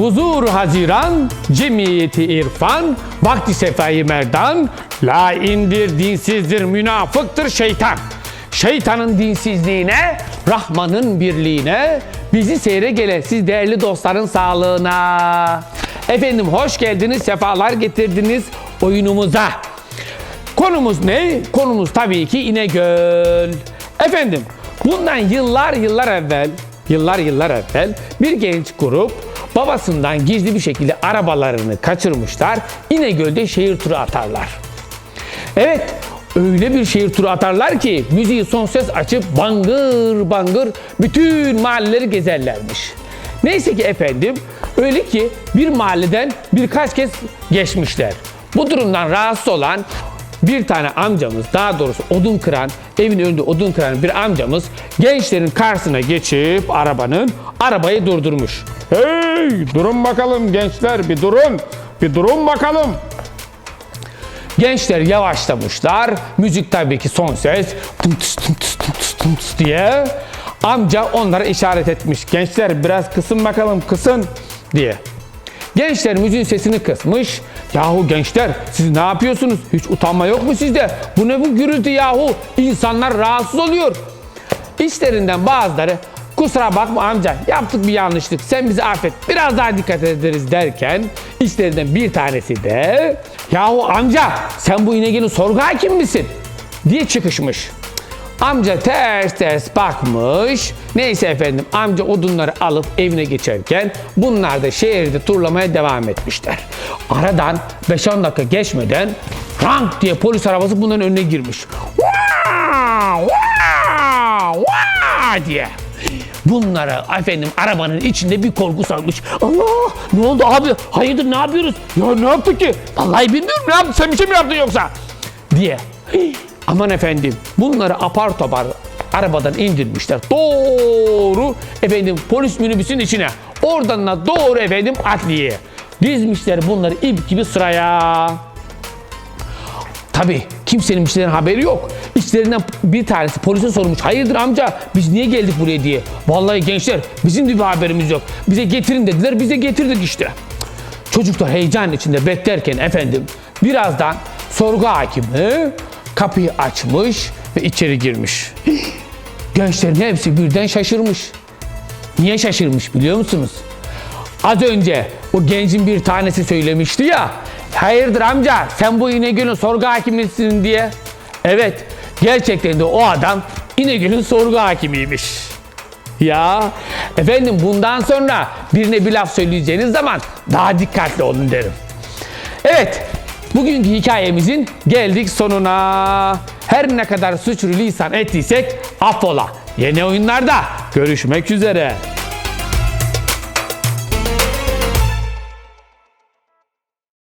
Huzur Haziran, Cemiyeti İrfan, Vakti Sefai Merdan, La indir dinsizdir, münafıktır şeytan. Şeytanın dinsizliğine, Rahman'ın birliğine, bizi seyre gele siz değerli dostların sağlığına. Efendim hoş geldiniz, sefalar getirdiniz oyunumuza. Konumuz ne? Konumuz tabii ki İnegöl. Efendim bundan yıllar yıllar evvel, yıllar yıllar evvel bir genç grup babasından gizli bir şekilde arabalarını kaçırmışlar. İnegöl'de şehir turu atarlar. Evet öyle bir şehir turu atarlar ki müziği son ses açıp bangır bangır bütün mahalleleri gezerlermiş. Neyse ki efendim öyle ki bir mahalleden birkaç kez geçmişler. Bu durumdan rahatsız olan bir tane amcamız daha doğrusu odun kıran evin önünde odun kıran bir amcamız gençlerin karşısına geçip arabanın arabayı durdurmuş. Hey durun bakalım gençler bir durun bir durun bakalım. Gençler yavaşlamışlar. Müzik tabii ki son ses. Tım tıs tım tıs diye. Amca onlara işaret etmiş. Gençler biraz kısın bakalım kısın diye. Gençler müziğin sesini kısmış. Yahu gençler siz ne yapıyorsunuz? Hiç utanma yok mu sizde? Bu ne bu gürültü yahu? İnsanlar rahatsız oluyor. İşlerinden bazıları kusura bakma amca yaptık bir yanlışlık sen bizi affet biraz daha dikkat ederiz derken işlerinden bir tanesi de yahu amca sen bu İnegöl'ün sorgu hakim misin diye çıkışmış. Amca ters ters bakmış. Neyse efendim amca odunları alıp evine geçerken bunlar da şehirde turlamaya devam etmişler. Aradan 5-10 dakika geçmeden rank diye polis arabası bunların önüne girmiş. Vaa, vaa, vaa diye. Bunlara efendim arabanın içinde bir korku sarmış. Allah ne oldu abi? Hayırdır ne yapıyoruz? Ya ne yaptık ki? Vallahi bilmiyorum ne yaptın? Sen bir şey mi yaptın yoksa? Diye. Aman efendim bunları apar topar arabadan indirmişler. Doğru efendim polis minibüsün içine. Oradan da doğru efendim adliyeye. Dizmişler bunları ip gibi sıraya. Tabii kimsenin bir şeyden haberi yok. İçlerinden bir tanesi polise sormuş. Hayırdır amca biz niye geldik buraya diye. Vallahi gençler bizim de bir haberimiz yok. Bize getirin dediler bize getirdik işte. Çocuklar heyecan içinde beklerken efendim birazdan sorgu hakimi kapıyı açmış ve içeri girmiş. Gençlerin hepsi birden şaşırmış. Niye şaşırmış biliyor musunuz? Az önce o gencin bir tanesi söylemişti ya. Hayırdır amca sen bu İnegöl'ün sorgu hakimisin diye. Evet gerçekten de o adam İnegöl'ün sorgu hakimiymiş. Ya efendim bundan sonra birine bir laf söyleyeceğiniz zaman daha dikkatli olun derim. Evet bugünkü hikayemizin geldik sonuna. Her ne kadar suçlu lisan ettiysek affola. Yeni oyunlarda görüşmek üzere.